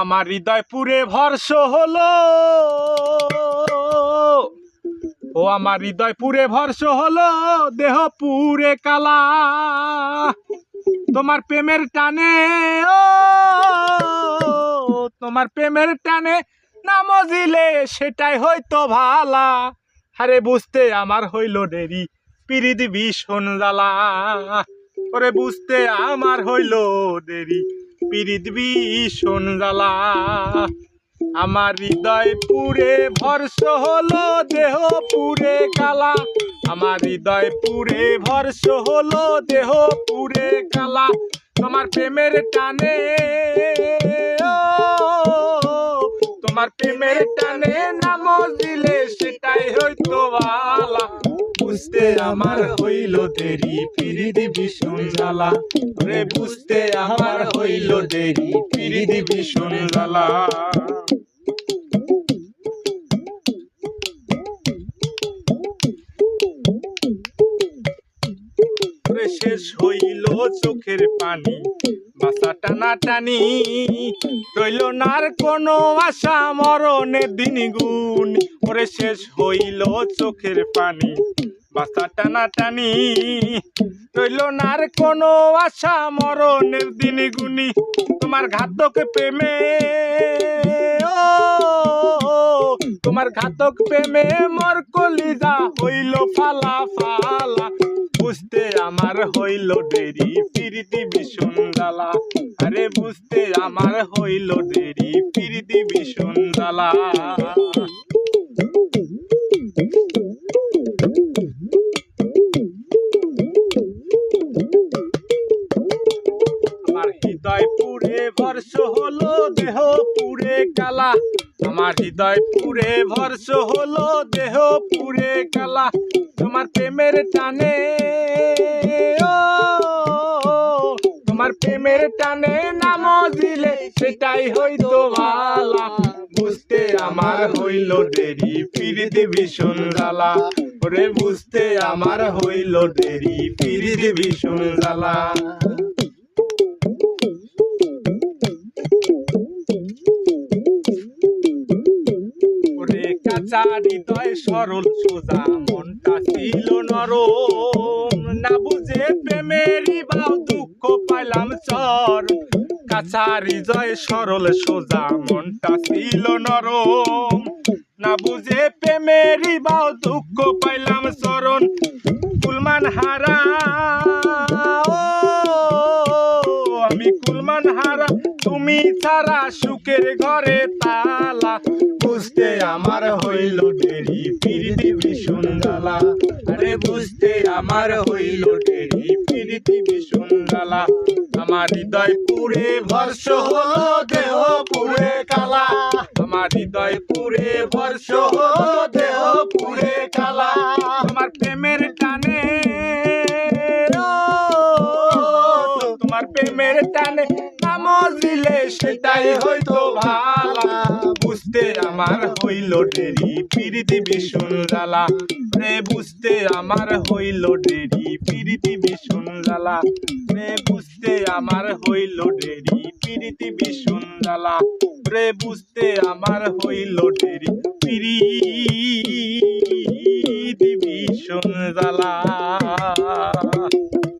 আমার হৃদয় পুরে ভর্ষ হলো। ও আমার হৃদয় পুরে ভর্ষ হলো দেহ পুরে কালা। তোমার প্রেমের টানে, ও, তোমার প্রেমের টানে না মজিলে সেটাই হয়তো ভালা। আরে বুঝতে আমার হইল দেরি, পিরিত ভীষণ জ্বালা। ওরে বুঝতে আমার হইল দেরি পিরিত ভীষণ জ্বালা। আমার হৃদয় পুরে ভরস হলো, দেহ পুরে কালা। আমার হৃদয় পুরে ভরস হলো, দেহ পুরে কালা। তোমার প্রেমের টানে তোমার প্রেমের বুঝতে আমার হইল দেরি পিরিদি ভীষণ জ্বালা রে বুঝতে আমার হইল দেরি পিরিদি ভীষণ জ্বালা শেষ হইল চোখের পানি, বাসা টানা টানি রইল না আর কোনো আশা, মরণের দিন গুণ ওরে শেষ হইল চোখের পানি বাসা টানা টানি রইল না আর কোনো আশা, মরণের দিন গুনি তোমার ঘাতক প্রেমে তোমার ঘাতক প্রেমে মর কলিজা হইল ফালা ফালা। বুঝতে আমার হইল দেরি পিরিতি ভীষণ জ্বালা আরে বুঝতে আমার হইল দেরি পিরিতি ভীষণ ভর্ষ হলো দেহ পুরে কালা। আমার হৃদয় পুরে ভর্ষ হলো দেহ পুরে কালা। তোমার প্রেমের টানে তোমার প্রেমের টানে নাম দিলে সেটাই হইতো ভালা বুঝতে আমার হইল দেরি, পিরিতি ভীষণ জ্বালা ওরে বুঝতে আমার হইল দেরি, পিরিতি ভীষণ জ্বালা সরল সোজা, মনটা ছিল নরম। না বুঝে প্রেমেরই বাউ দুঃখ পাইলাম চর। কাঁচা হৃদয় সরল সোজা, মনটা ছিল নরম। না বুঝে প্রেমেরই বাউ দুঃখ পাইলাম চরণ। কুলমান হারা আমি কুলমান হারা, তুমি ছাড়া সুখের ঘরে তালা। বুঝতে আমার হইল প্রীতি ভীষণ আমার হৃদয় পুরে দেহ পুরে কালা। আমার হৃদয় পুরে ভর্ষ দেহ পুরে কালা। আমার প্রেমের টানে তোমার প্রেমের টানে নাম দিলে সেটাই হয়তো ভালা। বুঝতে আমার হইল প্রীতি ভীষণ জ্বালা রে বুঝতে আমার হইল প্রীতি ভীষণ জ্বালা রে বুঝতে আমার হইল প্রীতি ভীষণ জ্বালা রে বুঝতে আমার হইল প্রীতি ভীষণ জ্বালা